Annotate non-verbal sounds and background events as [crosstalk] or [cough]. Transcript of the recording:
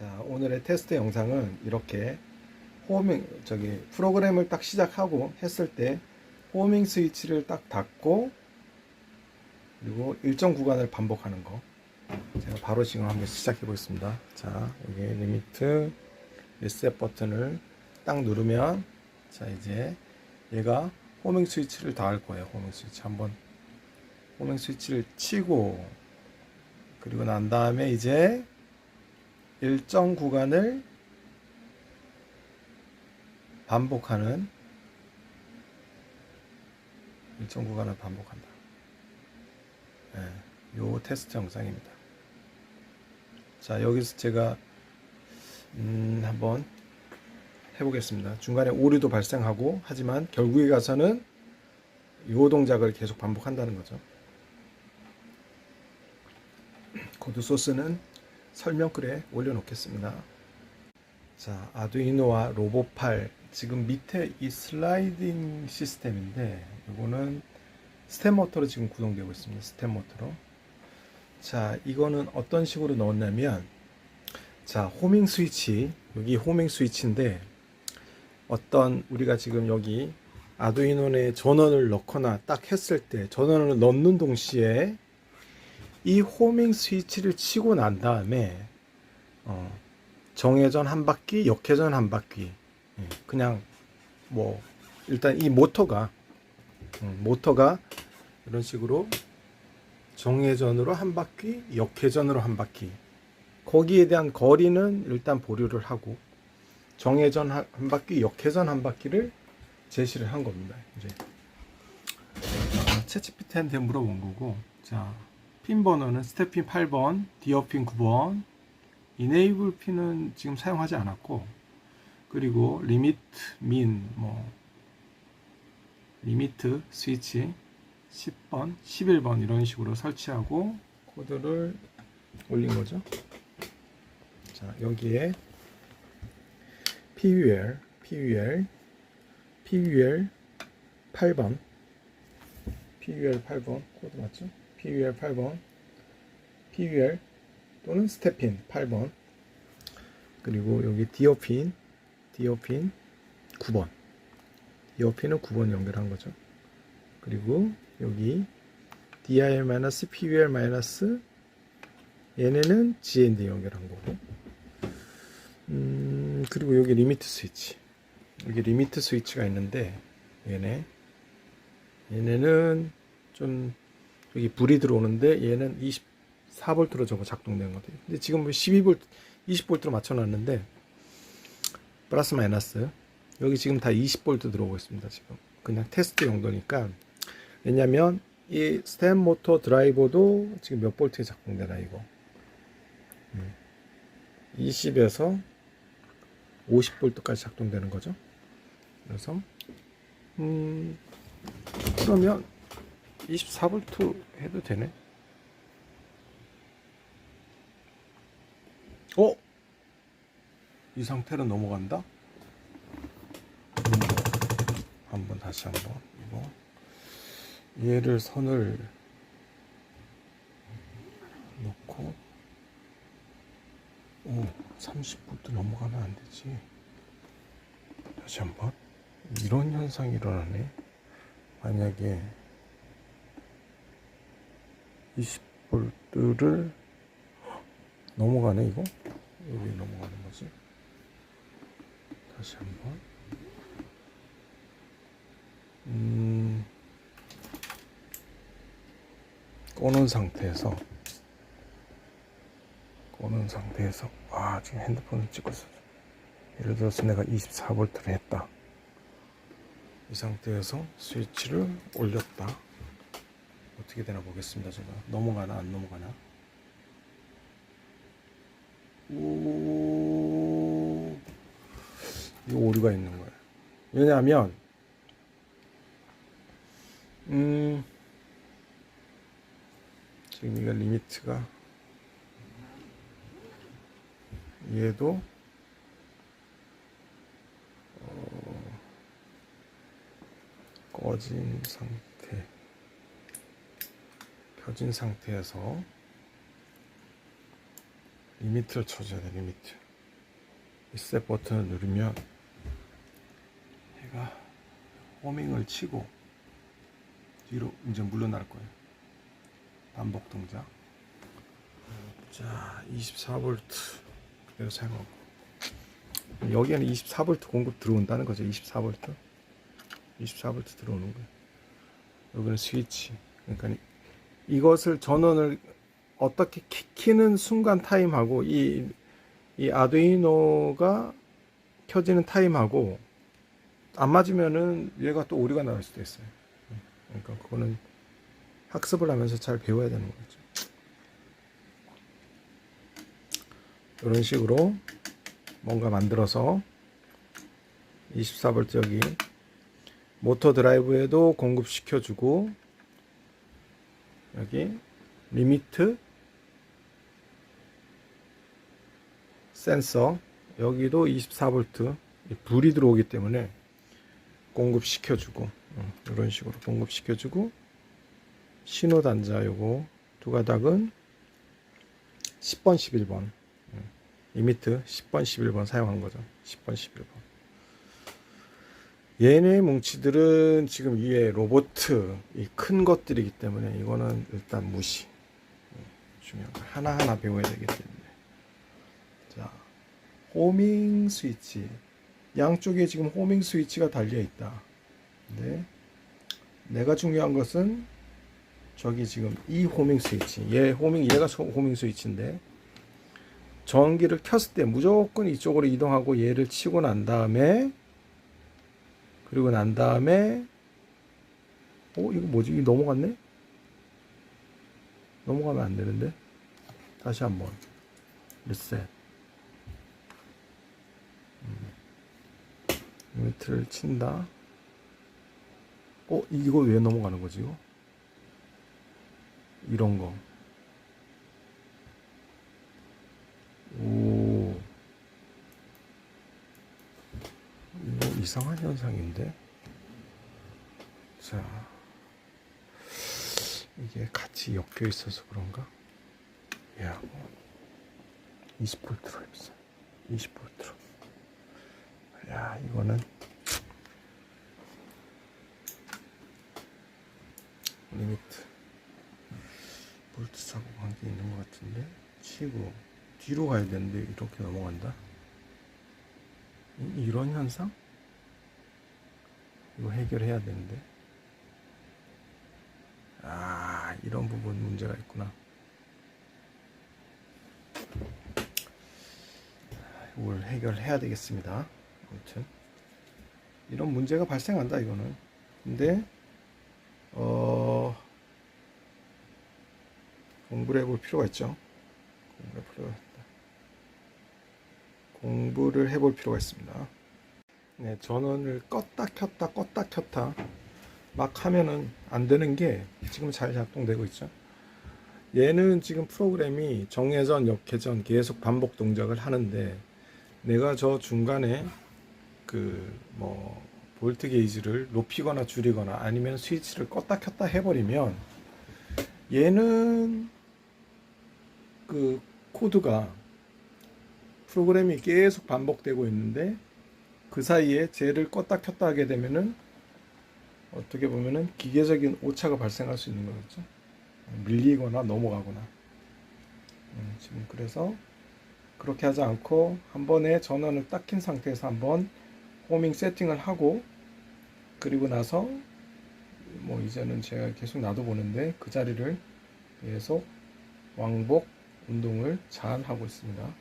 자, 오늘의 테스트 영상은 이렇게 호밍 저기 프로그램을 딱 시작하고 했을 때 호밍 스위치를 딱 닫고 그리고 일정 구간을 반복하는 거. 제가 바로 지금 한번 시작해 보겠습니다. 자, 여기 리미트 리셋 버튼을 딱 누르면 자, 이제 얘가 호밍 스위치를 다할 거예요. 호밍 스위치 한번 호밍 스위치를 치고 그리고 난 다음에 이제 일정 구간을 반복하는 일정 구간을 반복한다. 예, 요 테스트 영상입니다. 자, 여기서 제가 음, 한번 해보겠습니다. 중간에 오류도 발생하고 하지만 결국에 가서는 요 동작을 계속 반복한다는 거죠. [clears throat] 코드 소스는 설명글에 올려놓겠습니다. 자, 아두이노와 로보팔 지금 밑에 이 슬라이딩 시스템인데 이거는 스텝 모터로 지금 구동되고 있습니다. 스텝 모터로. 자, 이거는 어떤 식으로 넣었냐면 자, 호밍 스위치 여기 호밍 스위치인데 어떤 우리가 지금 여기 아두이노에 전원을 넣거나 딱 했을 때 전원을 넣는 동시에 이 호밍 스위치를 치고 난 다음에 어, 정회전 한 바퀴, 역회전 한 바퀴 예, 그냥 뭐 일단 이 모터가 음, 모터가 이런 식으로 정회전으로 한 바퀴, 역회전으로 한 바퀴. 거기에 대한 거리는 일단 보류를 하고 정회전 한한 바퀴, 역회전 한 바퀴를 제시를 한 겁니다. 이제. 채치피트한테 물어본 거고. 자 핀 번호는 스텝핀 8번, 디어핀 9번, 이네이블 핀은 지금 사용하지 않았고 그리고 리미트 민, 뭐 리미트 스위치 10번, 11번 이런 식으로 설치하고 코드를 올린 거죠. 자 여기에 PUL, PUL, PUL 8번, PUL 8번 코드 맞죠? PUL 8번, PUL 또는 스테핀 8번, 그리고 여기 디오핀, 디오핀 9번, 디오핀은 9번 연결한 거죠. 그리고 여기 DIR-PUL- 얘네는 GND 연결한 거고, 음, 그리고 여기 리미트 스위치, 여기 리미트 스위치가 있는데 얘네, 얘네는 좀 여기 불이 들어오는데 얘는 24V로 저거 작동되는 거거든요. 근데 지금 12V, 20V로 맞춰놨는데 플러스 마이너스 여기 지금 다 20V 들어오고 있습니다. 지금 그냥 테스트 용도니까 왜냐면 이 스텝 모터 드라이버도 지금 몇 볼트에 작동되나 이거 20에서 50V까지 작동되는 거죠. 그래서 음 그러면 24V 해도 되네. 어? 이 상태로 넘어간다? 음, 한번 다시 한번 이거 얘를 선을 놓고 오 30V 넘어가면 안 되지. 다시 한번 이런 현상이 일어나네. 만약에 20볼트를 넘어가네 이거? 여기 넘어가는 거지? 다시 한번. 음. 꺼놓은 상태에서. 꺼놓은 상태에서. 아 지금 핸드폰을 찍고 있어. 예를 들어서 내가 24볼트를 했다. 이 상태에서 스위치를 올렸다. 어떻게 되나 보겠습니다. 제가. 넘어가나 안 넘어가나. 오, 이 오류가 있는 거예요. 왜냐하면 음 지금 이거 리미트가 얘도 어, 꺼진 상태. 켜진 상태에서 리미트를 쳐줘야 돼 리미트 리셋 버튼을 누르면 얘가 호밍을 치고 뒤로 이제 물러날 거예요. 반복 동작. 자, 24V 그대로 사용하고 여기에는 24V 공급 들어온다는 거죠. 24V. 24V 들어오는 거예요. 여기는 스위치. 그러니까 이것을 전원을 어떻게 키- 키는 순간 타임하고 이, 이 아두이노가 켜지는 타임하고 안 맞으면은 얘가 또 오류가 나올 수도 있어요. 그러니까 그거는 학습을 하면서 잘 배워야 되는 거죠. 이런 식으로 뭔가 만들어서 24V 여기 모터 드라이브에도 공급시켜주고 여기 리미트 센서 여기도 24V 불이 들어오기 때문에 공급시켜주고 어, 이런 식으로 공급시켜주고 신호 단자 요거 두 가닥은 10번 11번. 리미트 10번 11번 사용한 거죠. 10번 11번. 얘네 뭉치들은 지금 위에 로보트 이 큰 것들이기 때문에 이거는 일단 무시. 음, 중요한 거 하나하나 배워야 되기 때문에. 자 호밍 스위치. 양쪽에 지금 호밍 스위치가 달려 있다. 근데 내가 중요한 것은 저기 지금 이 호밍 스위치. 얘 호밍 얘가 소- 호밍 스위치인데 전기를 켰을 때 무조건 이쪽으로 이동하고 얘를 치고 난 다음에 그리고 난 다음에 어 이거 뭐지? 이거 넘어갔네? 넘어가면 안 되는데? 다시 한번. 리셋 리미트를 친다 어 이거 왜 넘어가는 거지 이거 이런 거 오. 이거 이상한 현상인데? 자. 이게 같이 엮여 있어서 그런가? 얘하고 20V로 입사. 20V로. 야, 이거는 리미트. 볼트 사고 관계 있는 것 같은데? 치고 뒤로 가야 되는데 이렇게 넘어간다? 이- 이런 현상? 이거 해결해야 되는데. 아, 이런 부분 문제가 있구나. 이걸 해결해야 되겠습니다. 아무튼 이런 문제가 발생한다 이거는. 근데 어 공부를 해볼 필요가 있죠. 공부를 해볼 필요가 있다. 공부를 해볼 필요가 있습니다. 네, 전원을 껐다 켰다 껐다 켰다 막 하면은 안 되는 게 지금 잘 작동되고 있죠. 얘는 지금 프로그램이 정회전, 역회전 계속 반복 동작을 하는데 내가 저 중간에 그 뭐 볼트 게이지를 높이거나 줄이거나 아니면 스위치를 껐다 켰다 해버리면 얘는 그 코드가 프로그램이 계속 반복되고 있는데 그 사이에 쟤를 껐다 켰다 하게 되면은 어떻게 보면은 기계적인 오차가 발생할 수 있는 거겠죠. 밀리거나 넘어가거나. 음, 지금 그래서 그렇게 하지 않고 한 번에 전원을 딱 킨 상태에서 한번 호밍 세팅을 하고 그리고 나서 뭐 이제는 제가 계속 놔둬 보는데 그 자리를 계속 왕복 운동을 잘 하고 있습니다.